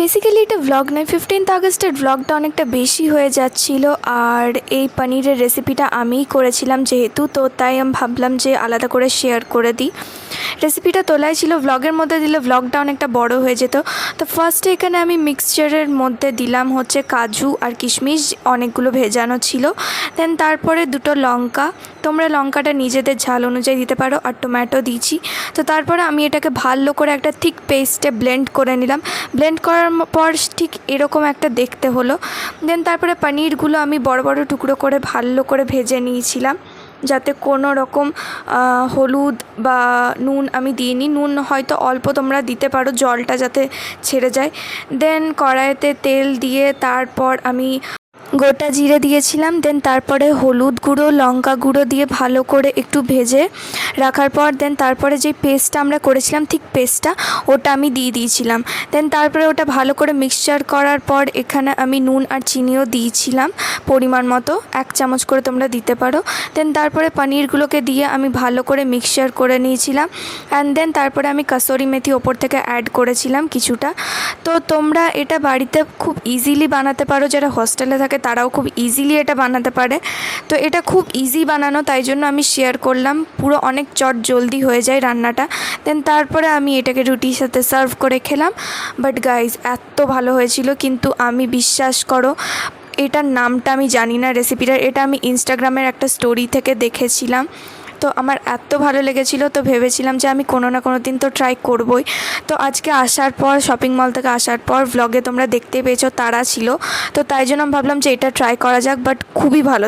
Basically এটা vlog নয়। Fifteenth আগস্টের ভ্লগটা অনেকটা বেশি হয়ে যাচ্ছিল আর এই পনিরের রেসিপিটা আমিই করেছিলাম যেহেতু, তো তাই আমি ভাবলাম যে আলাদা করে শেয়ার করে দিই। রেসিপিটা তোলাই ছিল ভ্লগের মধ্যে দিলে ভ্লগটা অনেকটা বড় হয়ে যেত। তো ফার্স্টে এখানে আমি মিক্সচারের মধ্যে দিলাম হচ্ছে কাজু আর কিশমিশ, অনেকগুলো ভেজানো ছিল। দেন তারপরে দুটো লঙ্কা, তোমরা লঙ্কাটা নিজেদের ঝাল অনুযায়ী দিতে পারো আর টমেটো দিয়েছি। তো তারপরে আমি এটাকে ভালো করে একটা থিক পেস্টে ব্লেন্ড করে নিলাম। ব্লেন্ড করার পর ঠিক এরকম একটা দেখতে হলো। দেন তারপরে পনিরগুলো আমি বড় বড় টুকরো করে ভালো করে ভেজে নিয়েছিলাম। যাতে কোনো রকম হলুদ বা নুন আমি দিইনি। নুন হয়তো অল্প তোমরা দিতে পারো, জলটা যাতে ছেড়ে যায়। দেন কড়াইতে তেল দিয়ে তারপর আমি গোটা জিরে দিয়েছিলাম দেন তারপরে হলুদ গুঁড়ো, লঙ্কা গুঁড়ো দিয়ে ভালো করে একটু ভেজে রাখার পর দেন তারপরে যে পেস্টটা আমরা করেছিলাম, ঠিক পেস্টটা, ওটা আমি দিয়ে দিয়েছিলাম। দেন তারপরে ওটা ভালো করে মিক্সচার করার পর, এখানে আমি নুন আর চিনিও দিয়েছিলাম পরিমাণ মতো, এক চামচ করে তোমরা দিতে পারো। দেন তারপরে পনিরগুলোকে দিয়ে আমি ভালো করে মিক্সচার করে নিয়েছিলাম অ্যান্ড দেন তারপরে আমি কাসুরি মেথি ওপর থেকে অ্যাড করেছিলাম কিছুটা। তো তোমরা এটা বাড়িতে খুব ইজিলি বানাতে পারো, যারা হস্টেলে থাকে তারাও খুব ইজিলি এটা বানাতে পারে। তো এটা খুব ইজি বানানো, তাই জন্য আমি শেয়ার করলাম। পুরো অনেক চট জলদি হয়ে যায় রান্নাটা। দেন তারপরে আমি এটাকে রুটির সাথে সার্ভ করে খেলাম। বাট গাইজ এত ভালো হয়েছিল, কিন্তু আমি বিশ্বাস করো, এটার নামটা আমি জানি না রেসিপিটার এটা আমি ইনস্টাগ্রামের একটা স্টোরি থেকে দেখেছিলাম। তো আমার এত ভালো লেগেছিল, তো ভেবেছিলাম যে আমি কোনো না কোনো দিন তো ট্রাই করবই। তো আজকে আসার পর শপিং মল থেকে আসার পর ব্লগে তোমরা দেখতে পেয়েছ তারা ছিল। তো তাই জন্য আমি ভাবলাম যে এটা ট্রাই করা যাক বাট খুবই ভালো